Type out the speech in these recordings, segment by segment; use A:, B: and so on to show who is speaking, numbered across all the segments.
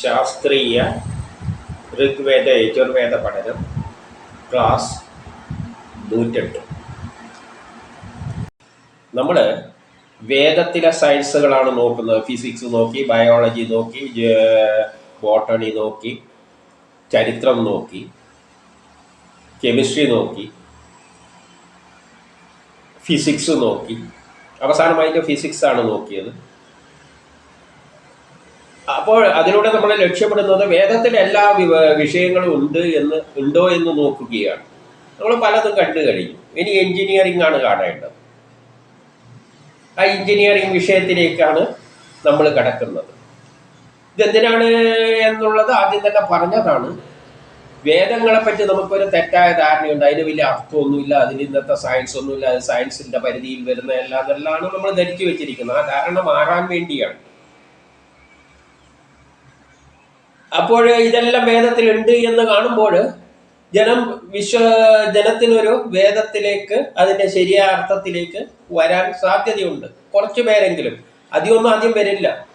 A: ശാസ്ത്രീയ ഋഗ്വേദ യജുർവേദ പഠനം ക്ലാസ് നൂറ്റെട്ട്. നമ്മൾ വേദത്തിലെ സയൻസുകളാണ് നോക്കുന്നത്. ഫിസിക്സ് നോക്കി ബയോളജി നോക്കി ബോട്ടണി നോക്കി ചരിത്രം നോക്കി കെമിസ്ട്രി നോക്കി ഫിസിക്സ് നോക്കി. അവസാനമായിട്ട് ഫിസിക്സ് ആണ് നോക്കിയത്. അപ്പോൾ അതിലൂടെ നമ്മൾ ലക്ഷ്യപ്പെടുന്നത് വേദത്തിൽ എല്ലാ വിഷയങ്ങളും ഉണ്ട് എന്ന് ഉണ്ടോ എന്ന് നോക്കുകയാണ്. നമ്മൾ പലതും കണ്ടു കഴിഞ്ഞു. ഇനി എഞ്ചിനീയറിംഗ് ആണ് കാണേണ്ടത്. ആ എഞ്ചിനീയറിംഗ് വിഷയത്തിലേക്കാണ് നമ്മൾ കടക്കുന്നത്. ഇതെന്തിനാണ് എന്നുള്ളത് ആദ്യം തന്നെ പറഞ്ഞതാണ്. വേദങ്ങളെ പറ്റി നമുക്കൊരു തെറ്റായ ധാരണയുണ്ട്. അതിന് വലിയ അർത്ഥമൊന്നുമില്ല. അതിന് ഇന്നത്തെ സയൻസ് ഒന്നുമില്ല. അത് സയൻസിന്റെ പരിധിയിൽ വരുന്നതല്ല എന്നുള്ളതാണ് നമ്മൾ ധരിച്ചു വെച്ചിരിക്കുന്നത്. ആ ധാരണ മാറാൻ വേണ്ടിയാണ്. അപ്പോൾ ഇതെല്ലാം വേദത്തിലുണ്ട് എന്ന് കാണുമ്പോൾ ജനം വിശ്വ ജനത്തിനൊരു വേദത്തിലേക്ക് അതിന്റെ ശരിയായ അർത്ഥത്തിലേക്ക് വരാൻ സാധ്യതയുണ്ട്. കുറച്ചു പേരെങ്കിലും. അധികമൊന്നും ആദ്യം വരില്ല.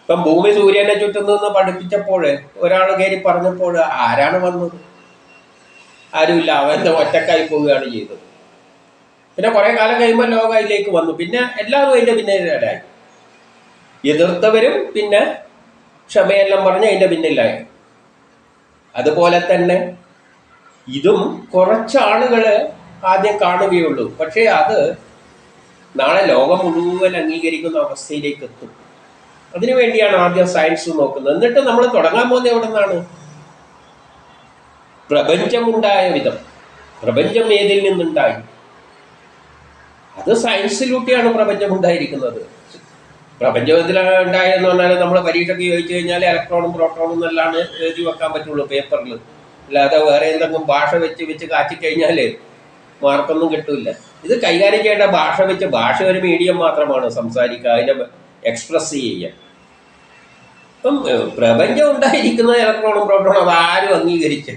A: ഇപ്പം ഭൂമി സൂര്യനെ ചുറ്റുന്നു എന്ന് പഠിപ്പിച്ചപ്പോൾ ഒരാൾ കയറി പറഞ്ഞപ്പോൾ ആരാണ് വന്നത്? ആരുമില്ല. അവന്റെ ഒറ്റക്കായി പോവുകയാണ് ചെയ്തത്. പിന്നെ കുറേ കാലം കഴിയുമ്പോൾ ലോകയിലേക്ക് വന്നു. പിന്നെ എല്ലാവരും അതിന്റെ പിന്നിലായി എതിർത്തവരും പിന്നെ ക്ഷമയെല്ലാം പറഞ്ഞ് അതിന്റെ പിന്നിലായി. അതുപോലെ തന്നെ ഇതും കുറച്ച് ആളുകൾ ആദ്യം കാണുകയുള്ളൂ. പക്ഷേ അത് നാളെ ലോകം മുഴുവൻ അംഗീകരിക്കുന്ന അവസ്ഥയിലേക്ക് എത്തും. അതിനുവേണ്ടിയാണ് ആദ്യം സയൻസ് നോക്കുന്നത്. എന്നിട്ട് നമ്മൾ തുടങ്ങാൻ പോകുന്നത് എവിടെ നിന്നാണ് പ്രപഞ്ചമുണ്ടായ വിധം. പ്രപഞ്ചം ഏതിൽ നിന്നുണ്ടായി? അത് സയൻസിലൂട്ടിയാണ് പ്രപഞ്ചം ഉണ്ടായിരിക്കുന്നത്. പ്രപഞ്ചത്തിൽ ഉണ്ടായെന്ന് പറഞ്ഞാൽ നമ്മൾ പരീക്ഷയ്ക്ക് ചോദിച്ചു കഴിഞ്ഞാൽ ഇലക്ട്രോണും പ്രോട്ടോണും എന്നല്ലാണ് എഴുതി വെക്കാൻ പറ്റുള്ളൂ പേപ്പറിൽ അല്ലാതെ വേറെ എന്തെങ്കിലും ഭാഷ വെച്ച് വെച്ച് കാച്ചിക്കഴിഞ്ഞാൽ മാർക്കൊന്നും കിട്ടില്ല. ഇത് കൈകാര്യം ചെയ്യേണ്ട ഭാഷ വെച്ച് ഭാഷ ഒരു മീഡിയം മാത്രമാണ് സംസാരിക്കുക അതിനെ എക്സ്പ്രസ് ചെയ്യുക. അപ്പം പ്രപഞ്ചം ഉണ്ടായിരിക്കുന്ന ഇലക്ട്രോണും പ്രോട്ടോണും അത് ആരും അംഗീകരിച്ച്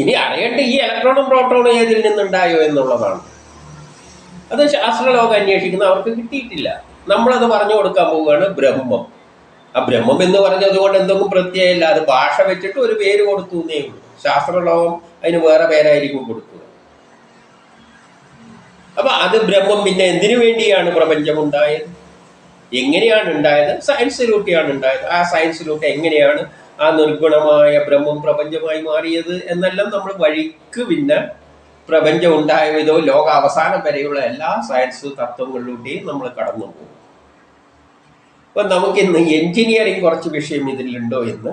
A: ഇനി അറിയേണ്ട ഈ ഇലക്ട്രോണും പ്രോട്ടോണും ഏതിൽ നിന്നുണ്ടായോ എന്നുള്ളതാണ്. അത് ശാസ്ത്രലോകം അന്വേഷിക്കുന്ന അവർക്ക് കിട്ടിയിട്ടില്ല. നമ്മളത് പറഞ്ഞു കൊടുക്കാൻ പോവുകയാണ് ബ്രഹ്മം. ആ ബ്രഹ്മം എന്ന് പറഞ്ഞത് കൊണ്ട് എന്തെങ്കിലും പ്രത്യയമില്ല. അത് ഭാഷ വെച്ചിട്ട് ഒരു പേര് കൊടുത്തു എന്നേ ഉള്ളൂ. ശാസ്ത്രലോകം അതിന് വേറെ പേരായിരിക്കും കൊടുക്കുക അപ്പൊ അത് ബ്രഹ്മം പിന്നെ എന്തിനു വേണ്ടിയാണ് പ്രപഞ്ചം ഉണ്ടായത്? എങ്ങനെയാണ് ഉണ്ടായത്? സയൻസിലൂട്ടിയാണ് ഉണ്ടായത്. ആ സയൻസിലൂട്ട് എങ്ങനെയാണ് ആ നിർഗുണമായ ബ്രഹ്മം പ്രപഞ്ചമായി മാറിയത്? എന്നെല്ലാം നമ്മൾ വഴിക്ക് പിന്നെ പ്രപഞ്ചം ഉണ്ടായ വിധവും ലോക അവസാനം വരെയുള്ള എല്ലാ സയൻസ് തത്വങ്ങളിലൂടെയും നമ്മൾ കടന്നു പോകും. അപ്പൊ നമുക്കിന്ന് എഞ്ചിനീയറിംഗ് കുറച്ച് വിഷയം ഇതിലുണ്ടോ എന്ന്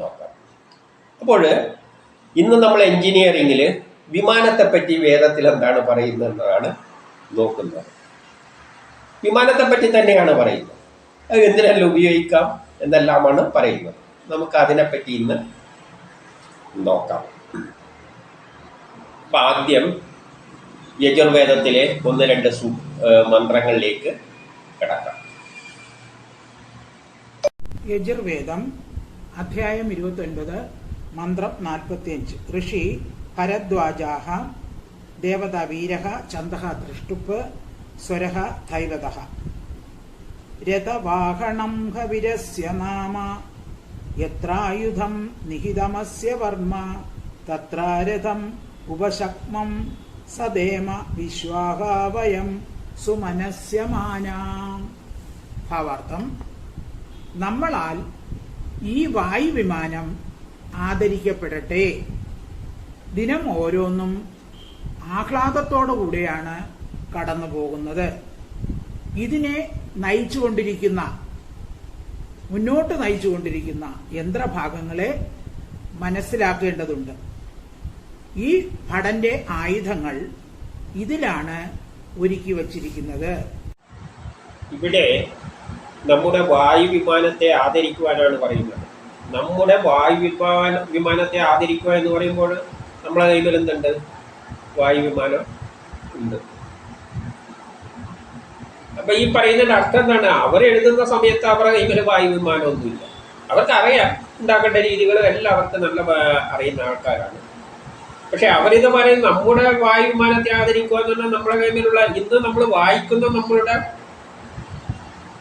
A: നോക്കാം. അപ്പോൾ ഇന്ന് നമ്മൾ എഞ്ചിനീയറിംഗിൽ വിമാനത്തെപ്പറ്റി വേദത്തിൽ എന്താണ് പറയുന്നത് എന്നതാണ് നോക്കുന്നത്. വിമാനത്തെപ്പറ്റി തന്നെയാണ് പറയുന്നത്. അത് എന്തിനെല്ലാം ഉപയോഗിക്കാം എന്നെല്ലാമാണ് പറയുന്നത്. നമുക്ക് അതിനെപ്പറ്റി ഇന്ന് നോക്കാം. അപ്പൊ ആദ്യം യജുർവേദത്തിലെ ഒന്ന് രണ്ട് സു മന്ത്രങ്ങളിലേക്ക് കിടക്കാം.
B: യജുർവേദം അധ്യായം ഇരുപത്തൊൻപത് മന്ത്രം നാൽപ്പത്തിയഞ്ച്. ഋഷി ഭരദ്വാജാഹ ദേവത വീരഹ ചന്ദഹ ദൃഷ്ടുപ്പ് സ്വരഹ ധൈവത രഥവാഹണം ഹവിരസ്യ നാമ. യത്രായുധം നിഹിതമസ്യ വർമ്മ. തത്ര രഥം ഉപശക്മം സദേമ വിശ്വാഹാവയം സുമനസ്യമാനാം ഭാവാർത്ഥം നമ്മളാൽ ഈ വായുവിമാനം ആദരിക്കപ്പെടട്ടെ. ദിനം ഓരോന്നും ആഹ്ലാദത്തോടു കൂടിയാണ് കടന്നു പോകുന്നത് ഇതിനെ നയിച്ചുകൊണ്ടിരിക്കുന്ന മുന്നോട്ട് നയിച്ചുകൊണ്ടിരിക്കുന്ന യന്ത്രഭാഗങ്ങളെ മനസ്സിലാക്കേണ്ടതുണ്ട്. ഈ ഭടന്റെ ആയുധങ്ങൾ ഇതിലാണ് ഒരുക്കി വച്ചിരിക്കുന്നത്.
A: ഇവിടെ നമ്മുടെ വായു വിമാനത്തെ ആദരിക്കുവാനാണ് പറയുന്നത്. നമ്മുടെ വായു വിമാന വിമാനത്തെ ആദരിക്കുക എന്ന് പറയുമ്പോൾ നമ്മളെ കയ്യിൽ എന്തുണ്ട്? വായു വിമാനം ഉണ്ട്. അപ്പൊ ഈ പറയുന്ന അർത്ഥം എന്താണ്? അവർ എഴുതുന്ന സമയത്ത് അവരുടെ കയ്യിൽ വായു വിമാനമൊന്നുമില്ല അവർക്കറിയാം ഉണ്ടാക്കേണ്ട രീതികൾ എല്ലാം അവർക്ക് നല്ല അറിയുന്ന ആൾക്കാരാണ്. പക്ഷെ അവരിത് പറയും നമ്മുടെ വായുമാനത്തെ ആദരിക്കുക എന്ന് പറഞ്ഞാൽ നമ്മുടെ കയ്യിലുള്ള ഇന്ന് നമ്മൾ വായിക്കുന്ന നമ്മളുടെ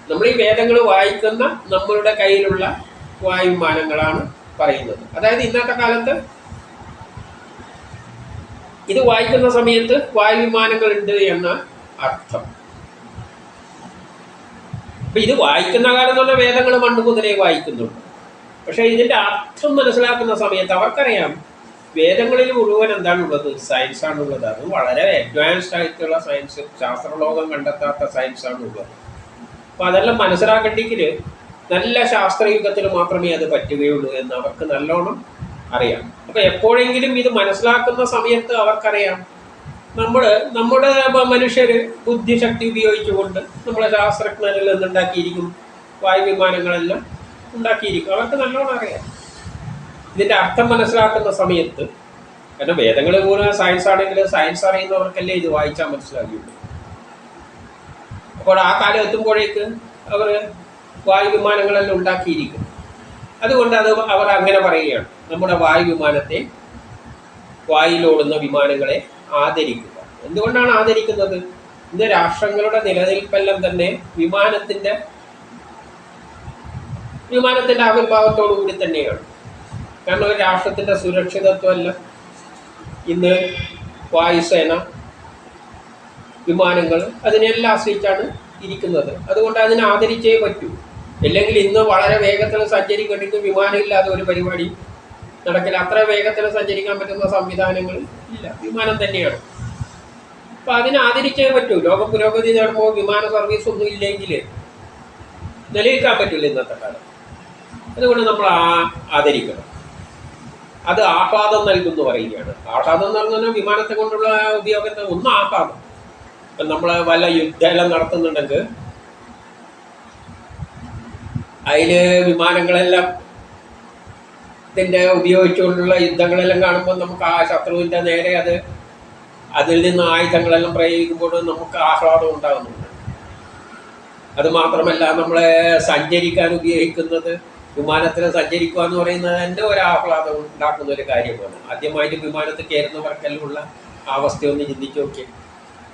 A: നമ്മൾ ഈ വേദങ്ങൾ വായിക്കുന്ന നമ്മളുടെ കയ്യിലുള്ള വായുമാനങ്ങളാണ് പറയുന്നത്. അതായത് ഇന്നത്തെ കാലത്ത് ഇത് വായിക്കുന്ന സമയത്ത് വായുവിമാനങ്ങൾ ഉണ്ട് എന്ന അർത്ഥം. അപ്പൊ ഇത് വായിക്കുന്ന കാലം പറഞ്ഞാൽ വേദങ്ങൾ മണ്ണുകുതിരെ വായിക്കുന്നുണ്ട്. പക്ഷെ ഇതിന്റെ അർത്ഥം മനസ്സിലാക്കുന്ന സമയത്ത് അവർക്കറിയാം വേദങ്ങളിൽ മുഴുവൻ എന്താണുള്ളത്? സയൻസ് ആണുള്ളത്. അത് വളരെ അഡ്വാൻസ്ഡ് ആയിട്ടുള്ള സയൻസ് ശാസ്ത്രലോകം കണ്ടെത്താത്ത സയൻസ് ആണുള്ളത്. അപ്പൊ അതെല്ലാം മനസ്സിലാക്കണ്ടെങ്കിൽ നല്ല ശാസ്ത്രയുഗത്തിൽ മാത്രമേ അത് പറ്റുകയുള്ളൂ എന്ന് അവർക്ക് നല്ലോണം അറിയാം. അപ്പൊ എപ്പോഴെങ്കിലും ഇത് മനസ്സിലാക്കുന്ന സമയത്ത് അവർക്കറിയാം. നമ്മൾ നമ്മുടെ മനുഷ്യർ ബുദ്ധിശക്തി ഉപയോഗിച്ചുകൊണ്ട് നമ്മളെ ശാസ്ത്രജ്ഞരിൽ നിന്നുണ്ടാക്കിയിരിക്കും വായുവിമാനങ്ങളെല്ലാം ഉണ്ടാക്കിയിരിക്കും. അവർക്ക് നല്ലോണം അറിയാം. ഇതിന്റെ അർത്ഥം മനസ്സിലാക്കുന്ന സമയത്ത് കാരണം വേദങ്ങൾ പോലും സയൻസ് ആണെങ്കിൽ സയൻസ് അറിയുന്നവർക്കല്ലേ ഇത് വായിച്ചാൽ മനസ്സിലാക്കിയുള്ളൂ അപ്പോൾ ആ കാലം എത്തുമ്പോഴേക്ക് അവർ വായുവിമാനങ്ങളെല്ലാം ഉണ്ടാക്കിയിരിക്കും. അതുകൊണ്ട് അത് അവർ അങ്ങനെ പറയുകയാണ്. നമ്മുടെ വായുവിമാനത്തെ വായിലോടുന്ന വിമാനങ്ങളെ ആദരിക്കുക. എന്തുകൊണ്ടാണ് ആദരിക്കുന്നത്? ഇന്ന് രാഷ്ട്രങ്ങളുടെ നിലനിൽപ്പെല്ലാം തന്നെ വിമാനത്തിന്റെ വിമാനത്തിന്റെ ആവിർഭാവത്തോടു കൂടി തന്നെയാണ്. കാരണം ഒരു രാഷ്ട്രത്തിന്റെ സുരക്ഷിതത്വമല്ല. ഇന്ന് വായുസേന വിമാനങ്ങൾ അതിനെല്ലാം ആശ്രയിച്ചാണ് ഇരിക്കുന്നത്. അതുകൊണ്ട് അതിനെ ആദരിച്ചേ പറ്റൂ. അല്ലെങ്കിൽ ഇന്ന് വളരെ വേഗത്തിൽ സഞ്ചരിക്കണമെങ്കിൽ വിമാനമില്ലാതെ ഒരു പരിപാടി നടക്കില്ല. അത്ര വേഗത്തിൽ സഞ്ചരിക്കാൻ പറ്റുന്ന സംവിധാനങ്ങൾ ഇല്ല. വിമാനം തന്നെയാണ്. അപ്പൊ അതിനെ ആദരിച്ചേ പറ്റൂ. ലോക പുരോഗതി നേടുമ്പോൾ വിമാന സർവീസ് ഒന്നും ഇല്ലെങ്കിൽ നിലനിൽക്കാൻ പറ്റില്ല ഇന്നത്തെ കാലം. അതുകൊണ്ട് നമ്മൾ ആ ആദരിക്കണം. അത് ആഹ്ലാദം നൽകുന്നു പറയുകയാണ്. ആഹ്ലാദം എന്ന് പറഞ്ഞാൽ വിമാനത്തെ കൊണ്ടുള്ള ഉപയോഗത്തെ ഒന്ന് ആഹ്ലാദം. ഇപ്പം നമ്മൾ വല്ല യുദ്ധമെല്ലാം നടത്തുന്നുണ്ടെങ്കിൽ അതിൽ വിമാനങ്ങളെല്ലാം ഇതിന്റെ ഉപയോഗിച്ചുകൊണ്ടുള്ള യുദ്ധങ്ങളെല്ലാം കാണുമ്പോൾ നമുക്ക് ആ ശത്രുവിന്റെ നേരെ അത് അതിൽ നിന്ന് ആയുധങ്ങളെല്ലാം പ്രയോഗിക്കുമ്പോൾ നമുക്ക് ആഹ്ലാദം ഉണ്ടാകുന്നുണ്ട്. അത് മാത്രമല്ല നമ്മളെ സഞ്ചരിക്കാൻ ഉപയോഗിക്കുന്നത് വിമാനത്തിൽ സഞ്ചരിക്കുക എന്ന് പറയുന്നത് എന്റെ ഒരു ആഹ്ലാദം ഉണ്ടാക്കുന്ന ഒരു കാര്യമാണ്. ആദ്യമായിട്ട് വിമാനത്തിൽ കയറുന്നവർക്കെല്ലാം ഉള്ള അവസ്ഥയൊന്ന് ചിന്തിച്ചു നോക്കിയാൽ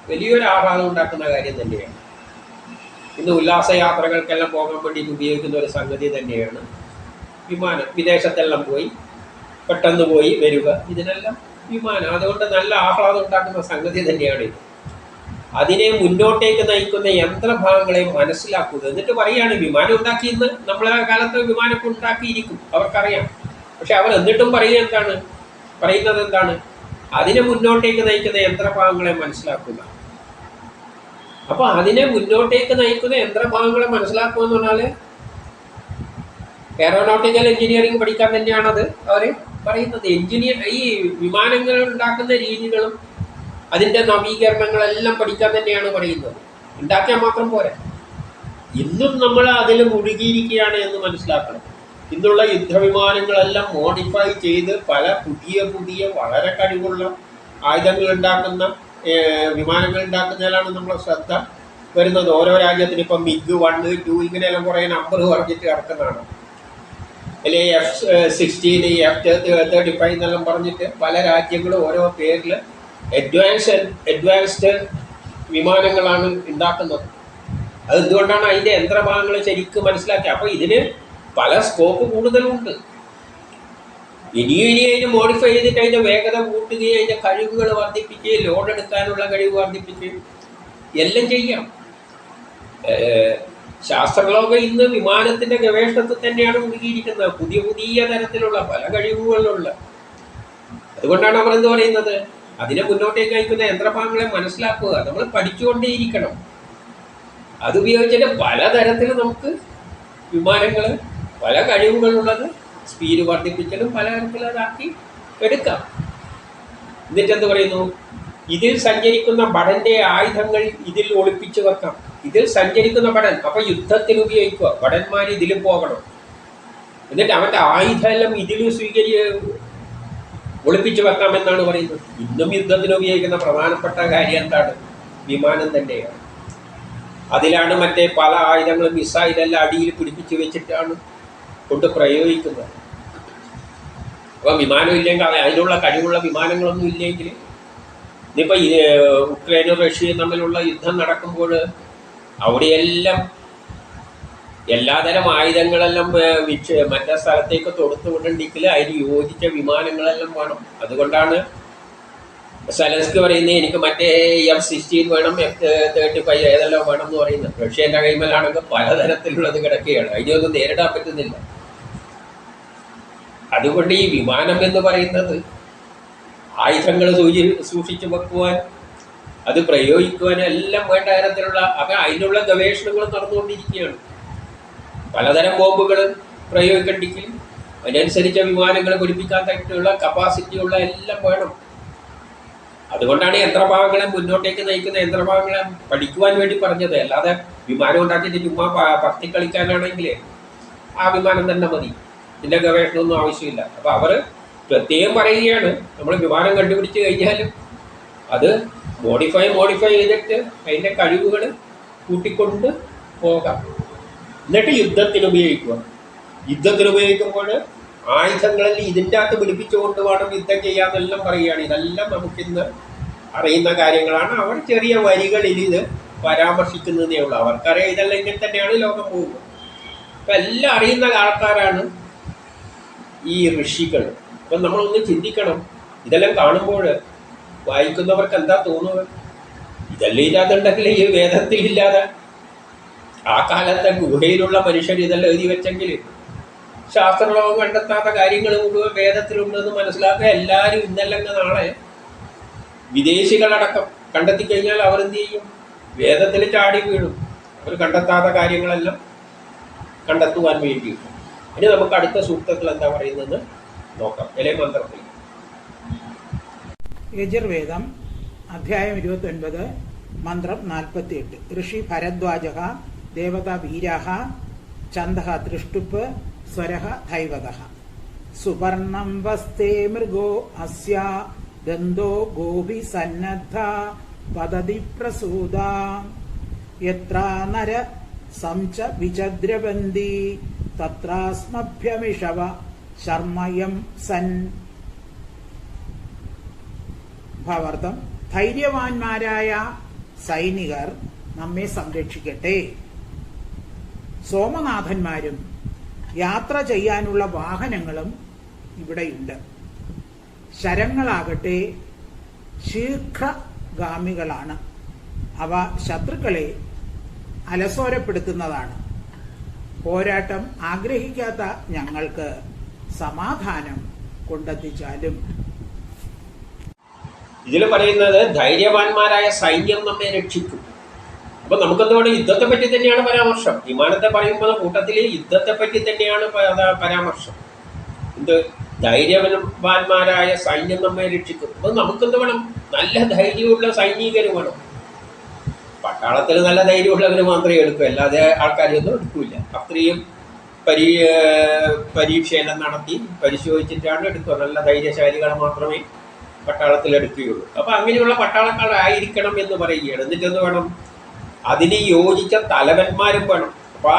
A: വലിയൊരു ആഹ്ലാദം ഉണ്ടാക്കുന്ന കാര്യം തന്നെയാണ്. ഇന്ന് ഉല്ലാസയാത്രകൾക്കെല്ലാം പോകാൻ വേണ്ടിയിട്ട് ഉപയോഗിക്കുന്ന ഒരു സംഗതി തന്നെയാണ്. വിമാനം വിദേശത്തെല്ലാം പോയി പെട്ടെന്ന് പോയി വരിക. ഇതിനെല്ലാം വിമാനം. അതുകൊണ്ട് നല്ല ആഹ്ലാദം ഉണ്ടാക്കുന്ന സംഗതി തന്നെയാണ് ഇത്. അതിനെ മുന്നോട്ടേക്ക് നയിക്കുന്ന യന്ത്രഭാഗങ്ങളെ മനസ്സിലാക്കുക എന്നിട്ട് പറയാണ് വിമാനം ഉണ്ടാക്കിയെന്ന് നമ്മളെ കാലത്ത് വിമാനമൊക്കെ ഉണ്ടാക്കിയിരിക്കും. അവർക്കറിയാം. പക്ഷെ അവർ എന്നിട്ടും പറയുക എന്താണ്? പറയുന്നത് എന്താണ്? അതിനെ മുന്നോട്ടേക്ക് നയിക്കുന്ന യന്ത്രഭാഗങ്ങളെ മനസ്സിലാക്കുക. അപ്പൊ അതിനെ മുന്നോട്ടേക്ക് നയിക്കുന്ന യന്ത്രഭാഗങ്ങളെ മനസ്സിലാക്കുക എന്ന് പറഞ്ഞാൽ എയറോനോട്ടിക്കൽ എഞ്ചിനീയറിംഗ് പഠിക്കാൻ തന്നെയാണ് അത് അവർ പറയുന്നത്. എഞ്ചിനീയർ ഈ വിമാനങ്ങൾ ഉണ്ടാക്കുന്ന രീതികളും അതിന്റെ നവീകരണങ്ങളെല്ലാം പഠിക്കാൻ തന്നെയാണ് പറയുന്നത്. ഉണ്ടാക്കിയാൽ മാത്രം പോരാ. ഇന്നും നമ്മൾ അതിൽ മുഴുകിയിരിക്കുകയാണ് എന്ന് മനസ്സിലാക്കണം. ഇന്നുള്ള യുദ്ധവിമാനങ്ങളെല്ലാം മോഡിഫൈ ചെയ്ത് പല പുതിയ പുതിയ വളരെ കഴിവുള്ള ആയുധങ്ങൾ ഉണ്ടാക്കുന്ന വിമാനങ്ങൾ ഉണ്ടാക്കുന്നതിലാണ് നമ്മളെ ശ്രദ്ധ വരുന്നത്. ഓരോ രാജ്യത്തിന് ഇപ്പം മിഗ് വണ് ടു ഇങ്ങനെയെല്ലാം കുറേ നമ്പർ പറഞ്ഞിട്ട് കിടക്കുന്നതാണ്. അല്ലെ F sixteen F thirty five എന്നെല്ലാം പറഞ്ഞിട്ട് പല രാജ്യങ്ങളും ഓരോ പേരിൽ അഡ്വാൻസ് അഡ്വാൻസ്ഡ് വിമാനങ്ങളാണ് ഉണ്ടാക്കുന്നത്. അത് എന്തുകൊണ്ടാണ് അതിന്റെ യന്ത്രഭാഗങ്ങൾ ശരിക്കും മനസ്സിലാക്കി അപ്പോൾ ഇതിന് പല സ്കോപ്പ് കൂടുതലുണ്ട്. ഇനിയും ഇനി അതിന് മോഡിഫൈ ചെയ്തിട്ട് അതിന്റെ വേഗത കൂട്ടുകയും അതിന്റെ കഴിവുകൾ വർദ്ധിപ്പിക്കുകയും ലോഡ് എടുക്കാനുള്ള കഴിവ് വർദ്ധിപ്പിക്കുകയും എല്ലാം ചെയ്യാം. ശാസ്ത്രലോകം ഇന്ന് വിമാനത്തിന്റെ ഗവേഷണത്തിൽ തന്നെയാണ് മുഴുകിയിരിക്കുന്നത്. പുതിയ പുതിയ തരത്തിലുള്ള പല കഴിവുകളുള്ള. അതുകൊണ്ടാണ് അവർ എന്ത് പറയുന്നത്? അതിനെ മുന്നോട്ടേക്ക് നയിക്കുന്ന യന്ത്രഭാഗങ്ങളെ മനസ്സിലാക്കുക. നമ്മൾ പഠിച്ചുകൊണ്ടേയിരിക്കണം. അത് ഉപയോഗിച്ചിട്ട് പലതരത്തിൽ നമുക്ക് വിമാനങ്ങൾ പല കഴിവുകളുള്ളത് സ്പീഡ് വർദ്ധിപ്പിക്കലും പല തരത്തിൽ അതാക്കി എടുക്കാം. എന്നിട്ട് എന്ത് പറയുന്നു? ഇതിൽ സഞ്ചരിക്കുന്ന ഭടന്റെ ആയുധങ്ങൾ ഇതിൽ ഒളിപ്പിച്ചു വെക്കാം. ഇതിൽ സഞ്ചരിക്കുന്ന ഭടൻ അപ്പൊ യുദ്ധത്തിന് ഉപയോഗിക്കുക. ഭടന്മാർ ഇതിൽ പോകണം. എന്നിട്ട് അവന്റെ ആയുധമെല്ലാം ഇതിൽ സ്വീകരി ഒളിപ്പിച്ചു വെക്കാം എന്നാണ് പറയുന്നത്. ഇന്നും യുദ്ധത്തിന് ഉപയോഗിക്കുന്ന പ്രധാനപ്പെട്ട കാര്യം എന്താണ്? വിമാനം തന്നെയാണ്. അതിലാണ് മറ്റേ പല ആയുധങ്ങളും മിസൈലെല്ലാം അടിയിൽ പിടിപ്പിച്ച് വെച്ചിട്ടാണ് കൊണ്ട് പ്രയോഗിക്കുന്നത്. അപ്പം വിമാനം ഇല്ലെങ്കിൽ അതിനുള്ള കഴിവുള്ള വിമാനങ്ങളൊന്നും ഇല്ലെങ്കിൽ ഇനിയിപ്പോൾ ഉക്രൈനും റഷ്യയും തമ്മിലുള്ള യുദ്ധം നടക്കുമ്പോൾ അവിടെയെല്ലാം എല്ലാതരം ആയുധങ്ങളെല്ലാം വിച്ച് മറ്റേ സ്ഥലത്തേക്ക് തൊടുത്തു വിടണ്ടെങ്കിൽ അതിന് യോജിച്ച വിമാനങ്ങളെല്ലാം വേണം. അതുകൊണ്ടാണ് സലൻസ്കി പറയുന്നത് എനിക്ക് മറ്റേ എഫ് സിക്സ്റ്റീൻ വേണം എഫ് തേർട്ടി ഫൈവ് ഏതെല്ലാം വേണം എന്ന് പറയുന്നത് റഷ്യന്റെ കൈമലാണെങ്കിൽ പലതരത്തിലുള്ളത് കിടക്കുകയാണ്. അതിനൊന്നും നേരിടാൻ പറ്റുന്നില്ല. അതുകൊണ്ട് ഈ വിമാനം എന്ന് പറയുന്നത് ആയുധങ്ങൾ സൂചി സൂക്ഷിച്ചു വെക്കുവാൻ അത് പ്രയോഗിക്കുവാനും എല്ലാം വേണ്ട തരത്തിലുള്ള അപ്പം അതിനുള്ള ഗവേഷണങ്ങൾ നടന്നുകൊണ്ടിരിക്കുകയാണ്. പലതരം ബോംബുകൾ പ്രയോഗിക്കണ്ടെങ്കിൽ അതിനനുസരിച്ച വിമാനങ്ങൾ പിടിപ്പിക്കാൻ തരത്തിലുള്ള കപ്പാസിറ്റി ഉള്ള എല്ലാം വേണം. അതുകൊണ്ടാണ് യന്ത്രഭാഗങ്ങളെ മുന്നോട്ടേക്ക് നയിക്കുന്ന യന്ത്രഭാഗങ്ങളെ പഠിക്കുവാൻ വേണ്ടി പറഞ്ഞത്. അല്ലാതെ വിമാനം ഉണ്ടാക്കിയിട്ട് ചുമ്മാ പത്തി കളിക്കാനാണെങ്കിൽ ആ വിമാനം തന്നെ മതി. ഇതിന്റെ ഗവേഷണമൊന്നും ആവശ്യമില്ല. അപ്പോൾ അവർ പ്രത്യേകം പറയുകയാണ്. നമ്മൾ വിമാനം കണ്ടുപിടിച്ച് കഴിഞ്ഞാലും അത് മോഡിഫൈ മോഡിഫൈ ചെയ്തിട്ട് അതിന്റെ കഴിവുകൾ കൂട്ടിക്കൊണ്ട് പോകാം. എന്നിട്ട് യുദ്ധത്തിന് ഉപയോഗിക്കുക. യുദ്ധത്തിന് ഉപയോഗിക്കുമ്പോൾ ആയുധങ്ങളിൽ ഇതിന്റെ അകത്ത് പിടിപ്പിച്ചുകൊണ്ട് വേണം യുദ്ധം ചെയ്യാമെന്നെല്ലാം പറയുകയാണ്. ഇതെല്ലാം നമുക്കിന്ന് അറിയുന്ന കാര്യങ്ങളാണ്. അവർ ചെറിയ വരികളിൽ ഇത് പരാമർശിക്കുന്നതേ ഉള്ളൂ. അവർക്കറിയാം ഇതെല്ലാം ഇങ്ങനെ തന്നെയാണ് ലോകം പോകുന്നത്. അപ്പം എല്ലാം അറിയുന്ന ആൾക്കാരാണ് ഈ ഋഷികൾ. അപ്പം നമ്മളൊന്ന് ചിന്തിക്കണം. ഇതെല്ലാം കാണുമ്പോൾ വായിക്കുന്നവർക്ക് എന്താ തോന്നുക? ഇതെല്ലാം ഇല്ലാതുണ്ടെങ്കിൽ ഈ വേദത്തിൽ ഇല്ലാതെ ആ കാലത്തെ ഗുഹയിലുള്ള മനുഷ്യർ ഇതെല്ലാം എഴുതി വെച്ചെങ്കിൽ ശാസ്ത്രലോകം കണ്ടെത്താത്ത കാര്യങ്ങൾ മുഴുവൻ വേദത്തിലുണ്ടെന്ന് മനസ്സിലാക്കുക എല്ലാവരും ഇന്നല്ലെങ്കിൽ നാളെ വിദേശികളടക്കം അവർ എന്ത് ചെയ്യും? വേദത്തിൽ ചാടി വീഴും. അവർ കണ്ടെത്താത്ത കാര്യങ്ങളെല്ലാം കണ്ടെത്തുവാൻ വേണ്ടി ഇനി നമുക്ക് അടുത്ത സൂക്തത്തിൽ എന്താ പറയുന്നത്? നോക്കാം. ഇലേ മന്ത്രത്തിൽ.
B: യജുർവേദം അധ്യായം ഇരുപത്തി ഒൻപത് മന്ത്രം നാൽപ്പത്തിയെട്ട്. ഋഷി ഭരദ്വാജ ദേവത വീരാഹ ചന്ദ ദൃഷ്ടുപ്പ് സ്വരഹ ധൈവത സുവർണം വസ്തേ മൃഗോ അസ്യ ഗന്ധോ ഗോപി സന്നദ്ധ പതതി പ്രസൂത. യത്ര നര സംച വിചദ്രവന്തി തത്രാസ്മഭ്യമിഷവ ശർമ്മയം സൻ. ഭാവാർത്ഥം ധൈര്യവാന്മാരായ സൈനികർ നമ്മെ സംരക്ഷിക്കട്ടെ. സോമനാഥന്മാരും യാത്ര ചെയ്യാനുള്ള വാഹനങ്ങളും ഇവിടെയുണ്ട്. ശരങ്ങളാകട്ടെ ശീഘ്രഗാമികളാണ്. അവ ശത്രുക്കളെ അലസോരപ്പെടുത്തുന്നതാണ്. പോരാട്ടം ആഗ്രഹിക്കാത്ത ഞങ്ങൾക്ക് സമാധാനം കൊണ്ടെത്തിച്ചാലും.
A: ഇതിൽ പറയുന്നത് ധൈര്യവാന്മാരായ സൈന്യം നമ്മെ രക്ഷിക്കും. അപ്പൊ നമുക്കെന്ത് വേണം? യുദ്ധത്തെ പറ്റി തന്നെയാണ് പരാമർശം. വിമാനത്തെ പറയുമ്പോൾ കൂട്ടത്തിൽ യുദ്ധത്തെ പറ്റി തന്നെയാണ് പരാമർശം. എന്ത്? ധൈര്യവാന്മാരായ സൈന്യം നമ്മെ രക്ഷിക്കും. അപ്പൊ നമുക്കെന്ത് വേണം? നല്ല ധൈര്യമുള്ള സൈനികർ വേണം. പട്ടാളത്തിൽ നല്ല ധൈര്യമുള്ളവർ മാത്രമേ എടുക്കൂ. അല്ലാതെ ആൾക്കാരെയൊന്നും എടുക്കില്ല. അത്രയും പരീ പരീക്ഷയെല്ലാം നടത്തി പരിശോധിച്ചിട്ടാണ് എടുക്കുക. നല്ല ധൈര്യശാലികളെ മാത്രമേ പട്ടാളത്തിൽ എടുക്കുകയുള്ളൂ. അപ്പൊ അങ്ങനെയുള്ള പട്ടാളക്കാരായിരിക്കണം എന്ന് പറയുകയാണ്. എന്നിട്ട് എന്ത് വേണം? അതിന് യോജിച്ച തലവന്മാരും വേണം. അപ്പൊ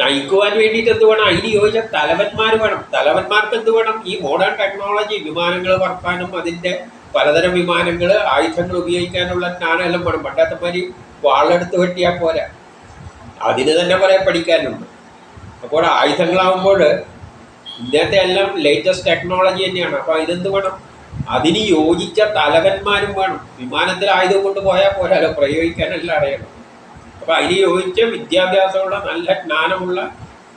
A: നയിക്കുവാൻ വേണ്ടിയിട്ട് എന്ത് വേണം? അതിന് യോജിച്ച തലവന്മാർ വേണം. തലവന്മാർക്ക് എന്ത് വേണം? ഈ മോഡേൺ ടെക്നോളജി വിമാനങ്ങൾ പറക്കാനും അതിന്റെ പലതരം വിമാനങ്ങൾ ആയുധങ്ങൾ ഉപയോഗിക്കാനുള്ള ജ്ഞാനമെല്ലാം വേണം. പണ്ടത്തെ മാതിരി വാളെടുത്ത് വെട്ടിയാൽ പോരാ. അതിന് തന്നെ പോലെ പഠിക്കാനുണ്ട്. അപ്പോൾ ആയുധങ്ങളാവുമ്പോൾ ഇന്നത്തെ എല്ലാം ലേറ്റസ്റ്റ് ടെക്നോളജി തന്നെയാണ്. അപ്പോൾ ഇതെന്ത് വേണം? അതിന് യോജിച്ച തലവന്മാരും വേണം. വിമാനത്തിൽ ആയുധം കൊണ്ട് പോയാൽ പോരാലോ? പ്രയോഗിക്കാനെല്ലാം അറിയണം അപ്പൊ അതിന് യോജിച്ച വിദ്യാഭ്യാസമുള്ള നല്ല ജ്ഞാനമുള്ള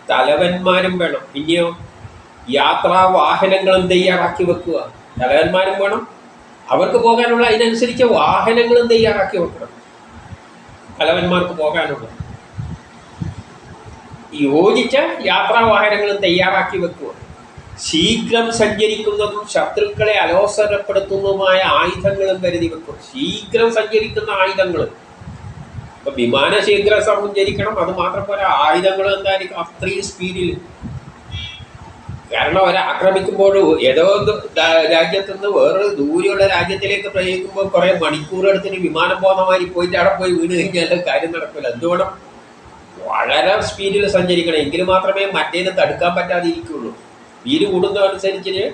A: തലവന്മാരും വേണം. ഇനിയോ യാത്രാ വാഹനങ്ങളും തയ്യാറാക്കി വെക്കുക. തലവന്മാരും വേണം. അവർക്ക് പോകാനുള്ള അതിനനുസരിച്ച് വാഹനങ്ങളും തയ്യാറാക്കി വെക്കണം. തലവന്മാർക്ക് പോകാനുള്ള. യോജിച്ച യാത്രാ വാഹനങ്ങളും തയ്യാറാക്കി വെക്കുക. ശീഘ്രം സഞ്ചരിക്കുന്നതും ശത്രുക്കളെ അലോസരപ്പെടുത്തുന്നതുമായ ആയുധങ്ങളും കരുതി വെക്കും. ശീഘ്രം സഞ്ചരിക്കുന്ന ആയുധങ്ങൾ ഇപ്പൊ വിമാന ശീഘ്രം സഞ്ചരിക്കണം അത് മാത്രം പോരാ. ആയുധങ്ങൾ എന്തായിരിക്കും? അത്രയും സ്പീഡിൽ കാരണം അവരെ ആക്രമിക്കുമ്പോൾ ഏതോ രാജ്യത്തുനിന്ന് വേറൊരു ദൂരെയുള്ള രാജ്യത്തിലേക്ക് പ്രയോഗിക്കുമ്പോൾ കുറെ മണിക്കൂറെടുത്തിന് വിമാനം പോകുന്ന മാതിരി പോയിട്ട് അവിടെ പോയി വീണ് കഴിഞ്ഞാൽ കാര്യം നടക്കില്ല. എന്തുവേണം? വളരെ സ്പീഡിൽ സഞ്ചരിക്കണം. എങ്കിൽ മാത്രമേ മറ്റേത് തടുക്കാൻ പറ്റാതിരിക്കുള്ളൂ. സ്പീഡ് കൂടുന്നതനുസരിച്ച്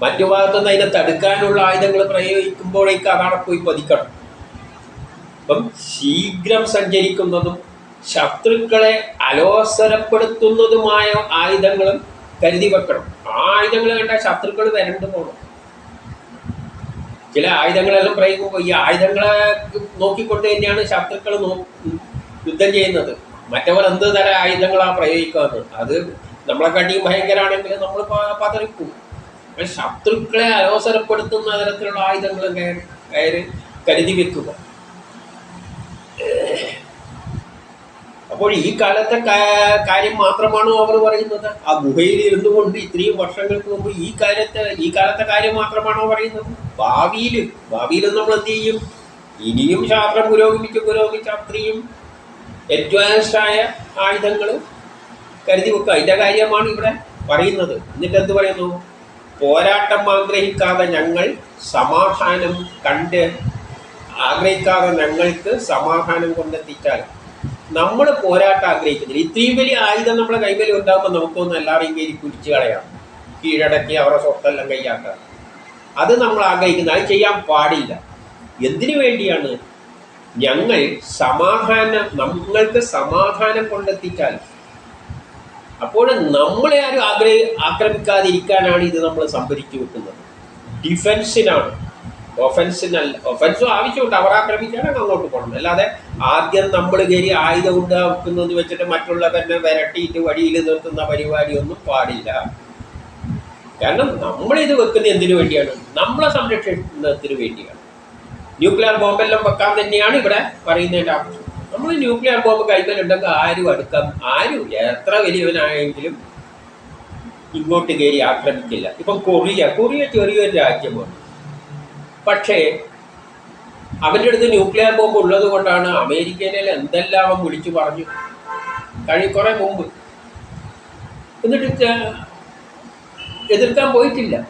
A: മറ്റു ഭാഗത്തു നിന്ന് അതിനെ തടുക്കാനുള്ള ആയുധങ്ങൾ പ്രയോഗിക്കുമ്പോഴേക്ക് അതാണ് പോയി പതിക്കണം. അപ്പം ശീഘ്രം സഞ്ചരിക്കുന്നതും ശത്രുക്കളെ അലോസരപ്പെടുത്തുന്നതുമായ ആയുധങ്ങളും കരുതി വെക്കണം. ആ ആയുധങ്ങൾ കണ്ട ശത്രുക്കൾ വരണ്ടു പോകണം ചില ആയുധങ്ങളെല്ലാം പ്രയോഗിക്കുമ്പോൾ ഈ ആയുധങ്ങളെ നോക്കിക്കൊണ്ട് തന്നെയാണ് ശത്രുക്കൾ യുദ്ധം ചെയ്യുന്നത്. മറ്റവർ എന്ത് തരം ആയുധങ്ങളാണ് പ്രയോഗിക്കുന്നത് അത് നമ്മളെക്കാട്ടിയും ഭയങ്കരമാണെങ്കിൽ നമ്മൾ പതറിപ്പോ ശത്രുക്കളെ അലോസരപ്പെടുത്തുന്ന തരത്തിലുള്ള ആയുധങ്ങൾ കയറി കരുതി വെക്കുക. അപ്പോൾ ഈ കാലത്തെ കാര്യം മാത്രമാണോ അവർ പറയുന്നത്? ആ ഗുഹയിൽ ഇരുന്നു കൊണ്ട് ഇത്രയും വർഷങ്ങൾക്ക് മുമ്പ് ഈ കാലത്തെ ഈ കാലത്തെ കാര്യം മാത്രമാണോ പറയുന്നത്? ഭാവിയിൽ ഭാവിയിൽ നമ്മൾ എന്ത് ചെയ്യും? ഇനിയും ശാസ്ത്രം പുരോഗമിച്ച് പുരോഗമിച്ച് അത്രയും അഡ്വാൻസ്ഡ് ആയ ആയുധങ്ങൾ കരുതി വെക്കുക. അതിന്റെ കാര്യമാണ് ഇവിടെ പറയുന്നത്. എന്നിട്ട് എന്ത് പറയുന്നു? പോരാട്ടം ആഗ്രഹിക്കാതെ ഞങ്ങൾ സമാധാനം കണ്ട് ആഗ്രഹിക്കാതെ ഞങ്ങൾക്ക് സമാധാനം കൊണ്ടെത്തിച്ചാൽ നമ്മൾ പോരാട്ടം ആഗ്രഹിക്കുന്നില്ല. ഇത്രയും വലിയ ആയുധം നമ്മുടെ കൈവലി ഉണ്ടാകുമ്പോൾ നമുക്കൊന്ന് എല്ലാവരെയും കയറി കുരിച്ചു കളയാം. കീഴടക്കി അവരുടെ സ്വത്തെല്ലാം കൈയാക്കാം അത് നമ്മൾ ആഗ്രഹിക്കുന്നത് അത് ചെയ്യാൻ പാടില്ല. എന്തിനു വേണ്ടിയാണ്? ഞങ്ങൾ സമാധാനം നമ്മൾക്ക് സമാധാനം കൊണ്ടെത്തിച്ചാൽ അപ്പോൾ നമ്മളെ ആരും ആഗ്രഹി ആക്രമിക്കാതിരിക്കാനാണ് ഇത് നമ്മൾ സംഭരിച്ചു വെക്കുന്നത്. ഡിഫെൻസിനാണ് ഒഫൻസിനല്ല ഒഫൻസും ആവശ്യമുണ്ട്. അവർ ആക്രമിക്കാനാണ് അങ്ങോട്ട് പോകണം അല്ലാതെ ആദ്യം നമ്മൾ കയറി ആയുധം ഉണ്ടാക്കുന്നത് വെച്ചിട്ട് മറ്റുള്ള തന്നെ വിരട്ടിയിട്ട് വഴിയിൽ നിർത്തുന്ന പരിപാടിയൊന്നും പാടില്ല. കാരണം നമ്മളിത് വെക്കുന്നത് എന്തിനു വേണ്ടിയാണ്? നമ്മളെ സംരക്ഷിക്കുന്നതിന് വേണ്ടിയാണ്. ന്യൂക്ലിയർ ബോംബെല്ലാം വെക്കാൻ തന്നെയാണ് ഇവിടെ പറയുന്നതിന്റെ ആവശ്യം. നമ്മൾ ന്യൂക്ലിയർ ബോംബ് കൈമലുണ്ടെങ്കിൽ ആരും അടുക്കാം ആരും എത്ര വലിയവനായെങ്കിലും ഇങ്ങോട്ട് കയറി ആക്രമിക്കില്ല. ഇപ്പം കൊറിയ കൊറിയ ചെറിയൊരു രാജ്യമാണ്. പക്ഷേ അവന്റെ അടുത്ത് ന്യൂക്ലിയർ ബോംബ് ഉള്ളത് കൊണ്ടാണ് അമേരിക്കയിൽ എന്തെല്ലാം അവൻ വിളിച്ചു പറഞ്ഞു. കഴി കുറെ മുമ്പ്. എന്നിട്ട് എതിർക്കാൻ പോയിട്ടില്ല.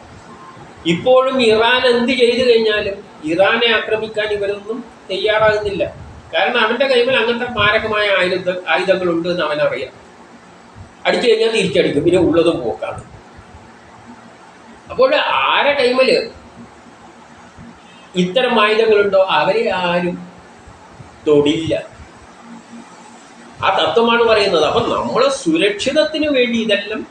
A: ഇപ്പോഴും ഇറാൻ എന്ത് ചെയ്തു കഴിഞ്ഞാലും ഇറാനെ ആക്രമിക്കാൻ ഇവരൊന്നും തയ്യാറാകുന്നില്ല. കാരണം അവന്റെ കൈമിൽ അങ്ങനത്തെ മാരകമായ ആയുധ ആയുധങ്ങളുണ്ട് എന്ന് അവനറിയാം. അടിച്ചു കഴിഞ്ഞാൽ തിരിച്ചടിക്കും. പിന്നെ ഉള്ളതും പോക്കാണ്. അപ്പോൾ ആരെ ടൈമിൽ ഇത്തരം ആയുധങ്ങളുണ്ടോ? അവരെ ആരും തൊടില്ല. ആ തത്വമാണ് പറയുന്നത്. അപ്പം നമ്മളെ സുരക്ഷിതത്തിന് വേണ്ടി ഇതെല്ലാം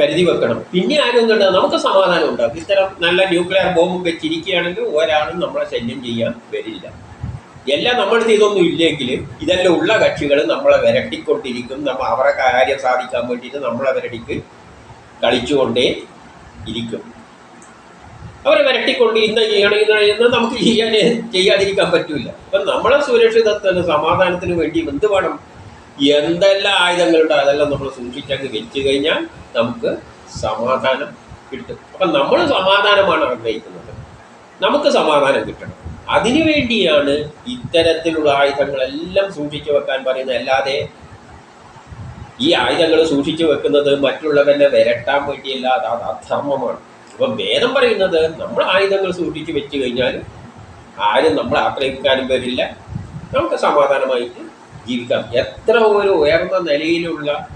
A: കരുതി വെക്കണം. പിന്നെ ആരും കണ്ട നമുക്ക് സമാധാനം ഉണ്ടാകും. ഇത്തരം നല്ല ന്യൂക്ലിയർ ബോംബ് വെച്ചിരിക്കുകയാണെങ്കിൽ ഒരാളും നമ്മളെ ശല്യം ചെയ്യാൻ വരില്ല. എല്ലാം നമ്മൾ ചെയ്തൊന്നും ഇല്ലെങ്കിൽ ഇതെല്ലാം ഉള്ള കക്ഷികൾ നമ്മളെ വിരട്ടിക്കൊണ്ടിരിക്കും. നമ്മൾ അവരുടെ കാര്യം സാധിക്കാൻ വേണ്ടിയിട്ട് നമ്മളെ വിരടിക്ക് കളിച്ചുകൊണ്ടേ ഇരിക്കും. അവരെ വിരട്ടിക്കൊണ്ട് ഇന്ന ചെയ്യണം ഇന്ന എന്ന് നമുക്ക് ചെയ്യാൻ ചെയ്യാതിരിക്കാൻ പറ്റില്ല അപ്പം നമ്മളെ സുരക്ഷിതത്വത്തിന് സമാധാനത്തിന് വേണ്ടി എന്ത് വേണം? എന്തെല്ലാം ആയുധങ്ങളുണ്ടോ അതെല്ലാം നമ്മൾ സൂക്ഷിച്ചങ്ങ് വെച്ച് കഴിഞ്ഞാൽ നമുക്ക് സമാധാനം കിട്ടും. അപ്പം നമ്മൾ സമാധാനമാണ് ആഗ്രഹിക്കുന്നത്. നമുക്ക് സമാധാനം കിട്ടണം. അതിനു വേണ്ടിയാണ് ഇത്തരത്തിലുള്ള ആയുധങ്ങളെല്ലാം സൂക്ഷിച്ചു വെക്കാൻ പറയുന്നത്. അല്ലാതെ ഈ ആയുധങ്ങൾ സൂക്ഷിച്ചു വെക്കുന്നത് മറ്റുള്ളവരെ വരട്ടാൻ വേണ്ടിയല്ല അത് അധർമ്മമാണ്. അപ്പം വേദം പറയുന്നത് നമ്മൾ ആയുധങ്ങൾ സൂക്ഷിച്ചു വെച്ച് കഴിഞ്ഞാൽ ആരും നമ്മളെ ആക്രമിക്കാനും വരില്ല. നമുക്ക് സമാധാനമായിട്ട് ജീവിക്കാം. എത്ര ഒരു ഉയർന്ന നിലയിലുള്ള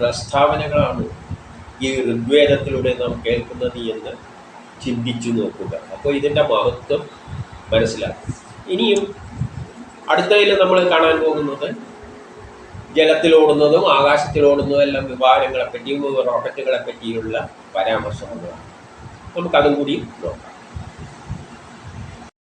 A: പ്രസ്താവനകളാണ് ഈ ഋഗ്വേദത്തിലൂടെ നാം കേൾക്കുന്നത് എന്ന് ചിന്തിച്ചു നോക്കുക. അപ്പോൾ ഇതിന്റെ മഹത്വം മനസ്സിലാക്കും. ഇനിയും അടുത്തതിൽ നമ്മൾ കാണാൻ പോകുന്നത് ജലത്തിലോടുന്നതും ആകാശത്തിലോടുന്നതും എല്ലാം വിവാഹങ്ങളെപ്പറ്റിയും റോക്കറ്റുകളെപ്പറ്റിയുള്ള റോക്കറ്റുകളെ പറ്റിയുള്ള പരാമർശങ്ങളാണ് നമുക്കതും കൂടി നോക്കാം.